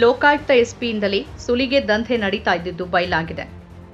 ಲೋಕಾಯುಕ್ತ ಎಸ್ಪಿಯಿಂದಲೇ ಸುಲಿಗೆ ದಂಧೆ ನಡೀತಾ ಇದ್ದಿದ್ದು ಬಯಲಾಗಿದೆ.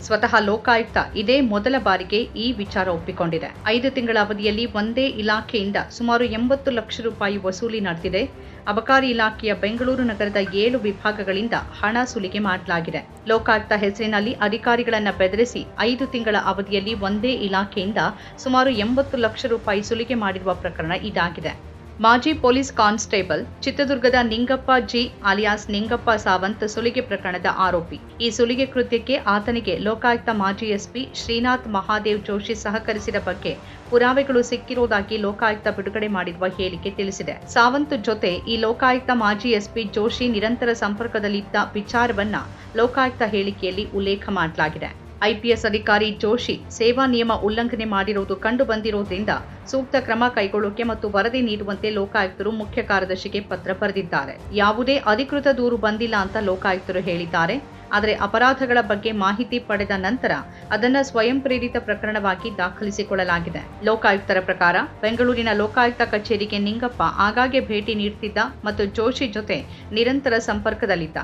ಸ್ವತಃ ಲೋಕಾಯುಕ್ತ ಇದೇ ಮೊದಲ ಬಾರಿಗೆ ಈ ವಿಚಾರ ಒಪ್ಪಿಕೊಂಡಿದೆ. ಐದು ತಿಂಗಳ ಅವಧಿಯಲ್ಲಿ ಒಂದೇ ಇಲಾಖೆಯಿಂದ ಸುಮಾರು ಎಂಬತ್ತು ಲಕ್ಷ ರೂಪಾಯಿ ವಸೂಲಿ ನಡೆದಿದೆ. ಅಬಕಾರಿ ಇಲಾಖೆಯ ಬೆಂಗಳೂರು ನಗರದ ಏಳು ವಿಭಾಗಗಳಿಂದ ಹಣ ಸುಲಿಗೆ ಮಾಡಲಾಗಿದೆ. ಲೋಕಾಯುಕ್ತ ಹೆಸರಿನಲ್ಲಿ ಅಧಿಕಾರಿಗಳನ್ನು ಬೆದರಿಸಿ ಐದು ತಿಂಗಳ ಅವಧಿಯಲ್ಲಿ ಒಂದೇ ಇಲಾಖೆಯಿಂದ ಸುಮಾರು ಎಂಬತ್ತು ಲಕ್ಷ ರೂಪಾಯಿ ಸುಲಿಗೆ ಮಾಡಿರುವ ಪ್ರಕರಣ ಇದಾಗಿದೆ. ಮಾಜಿ ಪೊಲೀಸ್ ಕಾನ್ಸ್ಟೇಬಲ್ ಚಿತ್ರದುರ್ಗದ ನಿಂಗಪ್ಪ ಜಿ ಅಲಿಯಾಸ್ ನಿಂಗಪ್ಪ ಸಾವಂತ್ ಸುಲಿಗೆ ಪ್ರಕರಣದ ಆರೋಪಿ. ಈ ಸುಲಿಗೆ ಕೃತ್ಯಕ್ಕೆ ಆತನಿಗೆ ಲೋಕಾಯುಕ್ತ ಮಾಜಿ ಎಸ್ಪಿ ಶ್ರೀನಾಥ್ ಮಹಾದೇವ್ ಜೋಶಿ ಸಹಕರಿಸಿದ ಬಗ್ಗೆ ಪುರಾವೆಗಳು ಸಿಕ್ಕಿರುವುದಾಗಿ ಲೋಕಾಯುಕ್ತ ಬಿಡುಗಡೆ ಮಾಡಿರುವ ಹೇಳಿಕೆ ತಿಳಿಸಿದೆ. ಸಾವಂತ್ ಜೊತೆ ಈ ಲೋಕಾಯುಕ್ತ ಮಾಜಿ ಎಸ್ಪಿ ಜೋಶಿ ನಿರಂತರ ಸಂಪರ್ಕದಲ್ಲಿದ್ದ ವಿಚಾರವನ್ನ ಲೋಕಾಯುಕ್ತ ಹೇಳಿಕೆಯಲ್ಲಿ ಉಲ್ಲೇಖ ಮಾಡಲಾಗಿದೆ. ಐಪಿಎಸ್ ಅಧಿಕಾರಿ ಜೋಶಿ ಸೇವಾ ನಿಯಮ ಉಲ್ಲಂಘನೆ ಮಾಡಿರುವುದು ಕಂಡು ಬಂದಿರುವುದರಿಂದ ಸೂಕ್ತ ಕ್ರಮ ಕೈಗೊಳ್ಳೋಕೆ ಮತ್ತು ವರದಿ ನೀಡುವಂತೆ ಲೋಕಾಯುಕ್ತರು ಮುಖ್ಯ ಕಾರ್ಯದರ್ಶಿಗೆ ಪತ್ರ ಬರೆದಿದ್ದಾರೆ. ಯಾವುದೇ ಅಧಿಕೃತ ದೂರು ಬಂದಿಲ್ಲ ಅಂತ ಲೋಕಾಯುಕ್ತರು ಹೇಳಿದ್ದಾರೆ. ಆದರೆ ಅಪರಾಧಗಳ ಬಗ್ಗೆ ಮಾಹಿತಿ ಪಡೆದ ನಂತರ ಅದನ್ನು ಸ್ವಯಂ ಪ್ರೇರಿತ ಪ್ರಕರಣವಾಗಿ ದಾಖಲಿಸಿಕೊಳ್ಳಲಾಗಿದೆ. ಲೋಕಾಯುಕ್ತರ ಪ್ರಕಾರ ಬೆಂಗಳೂರಿನ ಲೋಕಾಯುಕ್ತ ಕಚೇರಿಗೆ ನಿಂಗಪ್ಪ ಆಗಾಗ್ಗೆ ಭೇಟಿ ನೀಡುತ್ತಿದ್ದ ಮತ್ತು ಜೋಶಿ ಜೊತೆ ನಿರಂತರ ಸಂಪರ್ಕದಲ್ಲಿದ್ದ.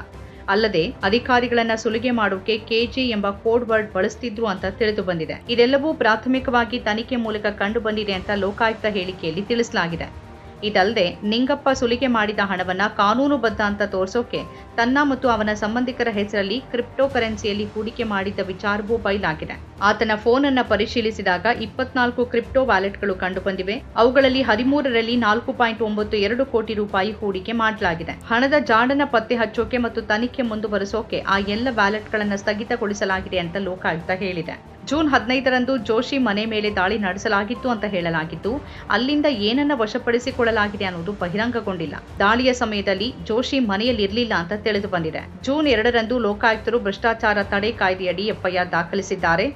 ಅಲ್ಲದೆ ಅಧಿಕಾರಿಗಳನ್ನ ಸುಲಿಗೆ ಮಾಡೋಕೆ ಕೆಜೆ ಎಂಬ ಕೋಡ್ ವರ್ಡ್ ಬಳಸ್ತಿದ್ರು ಅಂತ ತಿಳಿದು ಬಂದಿದೆ. ಇದೆಲ್ಲವೂ ಪ್ರಾಥಮಿಕವಾಗಿ ತನಿಖೆ ಮೂಲಕ ಕಂಡು ಬಂದಿದೆ ಅಂತ ಲೋಕಾಯುಕ್ತ ಹೇಳಿಕೆಯಲ್ಲಿ ತಿಳಿಸಲಾಗಿದೆ. ಇದಲ್ಲದೆ ನಿಂಗಪ್ಪ ಸುಲಿಗೆ ಮಾಡಿದ ಹಣವನ್ನ ಕಾನೂನುಬದ್ಧ ಅಂತ ತೋರಿಸೋಕೆ ತನ್ನ ಮತ್ತು ಅವನ ಸಂಬಂಧಿಕರ ಹೆಸರಲ್ಲಿ ಕ್ರಿಪ್ಟೋ ಕರೆನ್ಸಿಯಲ್ಲಿ ಹೂಡಿಕೆ ಮಾಡಿದ್ದ ವಿಚಾರವೂ ಬಯಲಾಗಿದೆ. ಆತನ ಫೋನ್ ಅನ್ನ ಪರಿಶೀಲಿಸಿದಾಗ ಇಪ್ಪತ್ನಾಲ್ಕು ಕ್ರಿಪ್ಟೋ ವ್ಯಾಲೆಟ್ಗಳು ಕಂಡುಬಂದಿವೆ. ಅವುಗಳಲ್ಲಿ ಹದಿಮೂರರಲ್ಲಿ ನಾಲ್ಕು ಪಾಯಿಂಟ್ ಒಂಬತ್ತು ಎರಡು ಕೋಟಿ ರೂಪಾಯಿ ಹೂಡಿಕೆ ಮಾಡಲಾಗಿದೆ. ಹಣದ ಜಾಡನ ಪತ್ತೆ ಹಚ್ಚೋಕೆ ಮತ್ತು ತನಿಖೆ ಮುಂದುವರಿಸೋಕೆ ಆ ಎಲ್ಲ ವ್ಯಾಲೆಟ್ಗಳನ್ನು ಸ್ಥಗಿತಗೊಳಿಸಲಾಗಿದೆ ಅಂತ ಲೋಕಾಯುಕ್ತ ಹೇಳಿದೆ. ಜೂನ್ ಹದಿನೈದರಂದು ಜೋಶಿ ಮನೆ ಮೇಲೆ ದಾಳಿ ನಡೆಸಲಾಗಿತ್ತು ಅಂತ ಹೇಳಲಾಗಿದ್ದು ಅಲ್ಲಿಂದ ಏನನ್ನ ವಶಪಡಿಸಿಕೊಳ್ಳಲಾಗಿದೆ ಅನ್ನೋದು ಬಹಿರಂಗಗೊಂಡಿಲ್ಲ. ದಾಳಿಯ ಸಮಯದಲ್ಲಿ ಜೋಶಿ ಮನೆಯಲ್ಲಿರಲಿಲ್ಲ ಅಂತ ತಿಳಿದು ಬಂದಿದೆ. ಜೂನ್ ಎರಡರಂದು ಲೋಕಾಯುಕ್ತರು ಭ್ರಷ್ಟಾಚಾರ ತಡೆ ಕಾಯ್ದೆಯಡಿ ಎಫ್ಐಆರ್ ದಾಖಲಿಸಿದ್ದಾರೆ.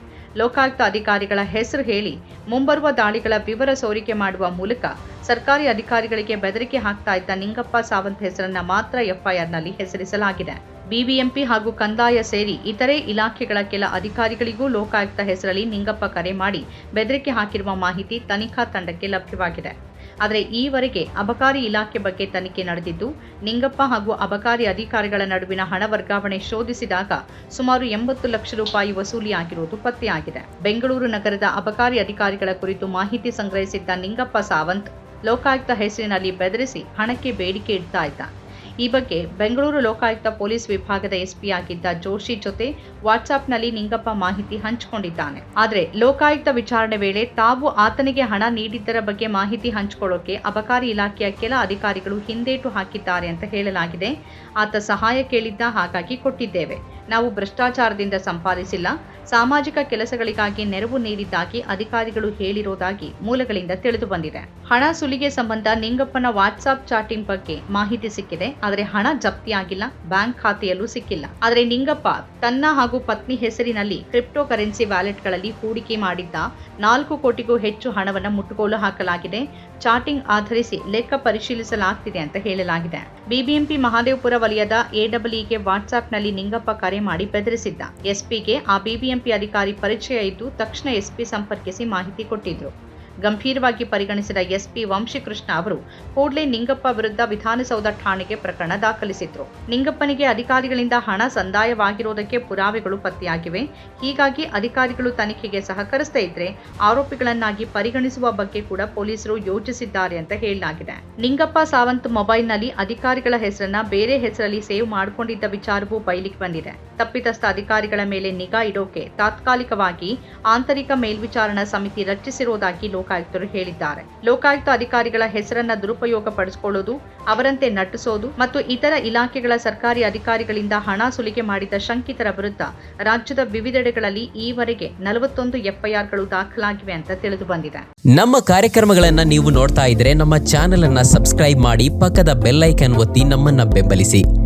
ಲೋಕಾಯುಕ್ತ ಅಧಿಕಾರಿಗಳ ಹೆಸರು ಹೇಳಿ, ಮುಂಬರುವ ದಾಳಿಗಳ ವಿವರ ಸೋರಿಕೆ ಮಾಡುವ ಮೂಲಕ ಸರ್ಕಾರಿ ಅಧಿಕಾರಿಗಳಿಗೆ ಬೆದರಿಕೆ ಹಾಕ್ತಾ ಇದ್ದ ನಿಂಗಪ್ಪ ಸಾವಂತ್ ಹೆಸರನ್ನ ಮಾತ್ರ ಎಫ್ಐಆರ್ನಲ್ಲಿ ಹೆಸರಿಸಲಾಗಿದೆ. ಬಿಬಿಎಂಪಿ ಹಾಗೂ ಕಂದಾಯ ಸೇರಿ ಇತರೆ ಇಲಾಖೆಗಳ ಕೆಲ ಅಧಿಕಾರಿಗಳಿಗೂ ಲೋಕಾಯುಕ್ತ ಹೆಸರಲ್ಲಿ ನಿಂಗಪ್ಪ ಕರೆ ಮಾಡಿ ಬೆದರಿಕೆ ಹಾಕಿರುವ ಮಾಹಿತಿ ತನಿಖಾ ತಂಡಕ್ಕೆ ಲಭ್ಯವಾಗಿದೆ. ಆದರೆ ಈವರೆಗೆ ಅಬಕಾರಿ ಇಲಾಖೆ ಬಗ್ಗೆ ತನಿಖೆ ನಡೆದಿದ್ದು, ನಿಂಗಪ್ಪ ಹಾಗೂ ಅಬಕಾರಿ ಅಧಿಕಾರಿಗಳ ನಡುವಿನ ಹಣ ವರ್ಗಾವಣೆ ಶೋಧಿಸಿದಾಗ ಸುಮಾರು ಎಂಬತ್ತು ಲಕ್ಷ ರೂಪಾಯಿ ವಸೂಲಿಯಾಗಿರುವುದು ಪತ್ತೆಯಾಗಿದೆ. ಬೆಂಗಳೂರು ನಗರದ ಅಬಕಾರಿ ಅಧಿಕಾರಿಗಳ ಕುರಿತು ಮಾಹಿತಿ ಸಂಗ್ರಹಿಸಿದ್ದ ನಿಂಗಪ್ಪ ಸಾವಂತ್, ಲೋಕಾಯುಕ್ತ ಹೆಸರಿನಲ್ಲಿ ಬೆದರಿಸಿ ಹಣಕ್ಕೆ ಬೇಡಿಕೆ ಇಡ್ತಾ ಇದ್ದ. ಈ ಬಗ್ಗೆ ಬೆಂಗಳೂರು ಲೋಕಾಯುಕ್ತ ಪೊಲೀಸ್ ವಿಭಾಗದ ಎಸ್ಪಿ ಆಗಿದ್ದ ಜೋಶಿ ಜೊತೆ ವಾಟ್ಸಾಪ್ನಲ್ಲಿ ನಿಂಗಪ್ಪ ಮಾಹಿತಿ ಹಂಚಿಕೊಂಡಿದ್ದಾನೆ. ಆದರೆ ಲೋಕಾಯುಕ್ತ ವಿಚಾರಣೆ ವೇಳೆ ತಾವು ಆತನಿಗೆ ಹಣ ನೀಡಿದ್ದರ ಬಗ್ಗೆ ಮಾಹಿತಿ ಹಂಚಿಕೊಳ್ಳೋಕೆ ಅಬಕಾರಿ ಇಲಾಖೆಯ ಕೆಲ ಅಧಿಕಾರಿಗಳು ಹಿಂದೇಟು ಹಾಕಿದ್ದಾರೆ ಅಂತ ಹೇಳಲಾಗಿದೆ. ಆತ ಸಹಾಯ ಕೇಳಿದ್ದ ಹಾಗಾಗಿ ಕೊಟ್ಟಿದ್ದೇವೆ. ನಾವು ಭ್ರಷ್ಟಾಚಾರದಿಂದ ಸಂಪಾದಿಸಿಲ್ಲ. ಸಾಮಾಜಿಕ ಕೆಲಸಗಳಿಗಾಗಿ ನೆರವು ನೀಡಿದ್ದಾಗಿ ಅಧಿಕಾರಿಗಳು ಹೇಳಿರೋದಾಗಿ ಮೂಲಗಳಿಂದ ತಿಳಿದು ಬಂದಿದೆ. ಹಣ ಸುಲಿಗೆ ಸಂಬಂಧ ನಿಂಗಪ್ಪನ ವಾಟ್ಸಾಪ್ ಚಾಟಿಂಗ್ ಬಗ್ಗೆ ಮಾಹಿತಿ ಸಿಕ್ಕಿದೆ. ಆದರೆ ಹಣ ಜಪ್ತಿಯಾಗಿಲ್ಲ ಬ್ಯಾಂಕ್ ಖಾತೆಯಲ್ಲೂ ಸಿಕ್ಕಿಲ್ಲ. ಆದರೆ ನಿಂಗಪ್ಪ, ತನ್ನ ಹಾಗೂ ಪತ್ನಿ ಹೆಸರಿನಲ್ಲಿ ಕ್ರಿಪ್ಟೋ ಕರೆನ್ಸಿ ವ್ಯಾಲೆಟ್ಗಳಲ್ಲಿ ಹೂಡಿಕೆ ಮಾಡಿದ್ದ ನಾಲ್ಕು ಕೋಟಿಗೂ ಹೆಚ್ಚು ಹಣವನ್ನು ಮುಟ್ಟುಗೋಲು ಹಾಕಲಾಗಿದೆ. ಚಾಟಿಂಗ್ ಆಧರಿಸಿ ಲೆಕ್ಕ ಪರಿಶೀಲಿಸಲಾಗ್ತಿದೆ ಅಂತ ಹೇಳಲಾಗಿದೆ. ಬಿಬಿಎಂಪಿ ಮಹಾದೇವಪುರ ವಲಯದ ಎಡಬ್ಲ್ಯೂಗೆ ವಾಟ್ಸ್ಆಪ್ನಲ್ಲಿ ನಿಂಗಪ್ಪ ಕರೆ ಮಾಡಿ ಬೆದರಿಸಿದ್ದ. ಎಸ್ಪಿಗೆ ಆ ಬಿಬಿಎಂಪಿ ಅಧಿಕಾರಿ ಪರಿಚಯ ಇದ್ದು ತಕ್ಷಣ ಎಸ್ಪಿ ಸಂಪರ್ಕಿಸಿ ಮಾಹಿತಿ ಕೊಟ್ಟಿದ್ರು. ಗಂಭೀರವಾಗಿ ಪರಿಗಣಿಸಿದ ಎಸ್ಪಿ ವಂಶಿಕೃಷ್ಣ ಅವರು ಕೂಡಲೇ ನಿಂಗಪ್ಪ ವಿರುದ್ಧ ವಿಧಾನಸೌಧ ಠಾಣೆಗೆ ಪ್ರಕರಣ ದಾಖಲಿಸಿದ್ರು. ನಿಂಗಪ್ಪನಿಗೆ ಅಧಿಕಾರಿಗಳಿಂದ ಹಣ ಸಂದಾಯವಾಗಿರುವುದಕ್ಕೆ ಪುರಾವೆಗಳು ಪತ್ತೆಯಾಗಿವೆ. ಹೀಗಾಗಿ ಅಧಿಕಾರಿಗಳು ತನಿಖೆಗೆ ಸಹಕರಿಸದೇ ಇದ್ರೆ ಆರೋಪಿಗಳನ್ನಾಗಿ ಪರಿಗಣಿಸುವ ಬಗ್ಗೆ ಕೂಡ ಪೊಲೀಸರು ಯೋಚಿಸಿದ್ದಾರೆ ಅಂತ ಹೇಳಲಾಗಿದೆ. ನಿಂಗಪ್ಪ ಸಾವಂತ್ ಮೊಬೈಲ್ನಲ್ಲಿ ಅಧಿಕಾರಿಗಳ ಹೆಸರನ್ನ ಬೇರೆ ಹೆಸರಲ್ಲಿ ಸೇವ್ ಮಾಡಿಕೊಂಡಿದ್ದ ವಿಚಾರವೂ ಬಯಲಿಗೆ ಬಂದಿದೆ. ತಪ್ಪಿತಸ್ಥ ಅಧಿಕಾರಿಗಳ ಮೇಲೆ ನಿಗಾ ಇಡೋಕೆ ತಾತ್ಕಾಲಿಕವಾಗಿ ಆಂತರಿಕ ಮೇಲ್ವಿಚಾರಣಾ ಸಮಿತಿ ರಚಿಸಿರುವುದಾಗಿ ಲೋಕಾಯುಕ್ತರು ಹೇಳಿದ್ದಾರೆ. ಲೋಕಾಯುಕ್ತ ಅಧಿಕಾರಿಗಳ ಹೆಸರನ್ನ ದುರುಪಯೋಗ ಪಡಿಸಿಕೊಳ್ಳೋದು ಅವರಂತೆ ನಟಿಸೋದು ಮತ್ತು ಇತರ ಇಲಾಖೆಗಳ ಸರ್ಕಾರಿ ಅಧಿಕಾರಿಗಳಿಂದ ಹಣ ಸುಲಿಗೆ ಮಾಡಿದ ಶಂಕಿತರ ವಿರುದ್ಧ ರಾಜ್ಯದ ವಿವಿಧೆಡೆಗಳಲ್ಲಿ ಈವರೆಗೆ ನಲವತ್ತೊಂದು ಎಫ್ಐಆರ್ಗಳು ದಾಖಲಾಗಿವೆ ಅಂತ ತಿಳಿದು ಬಂದಿದೆ. ನಮ್ಮ ಕಾರ್ಯಕ್ರಮಗಳನ್ನ ನೀವು ನೋಡ್ತಾ ಇದ್ರೆ ನಮ್ಮ ಚಾನೆಲ್ ಅನ್ನ ಸಬ್ಸ್ಕ್ರೈಬ್ ಮಾಡಿ ಪಕ್ಕದ ಬೆಲ್ಲೈಕನ್ ಒತ್ತಿ ನಮ್ಮನ್ನ ಬೆಂಬಲಿಸಿ.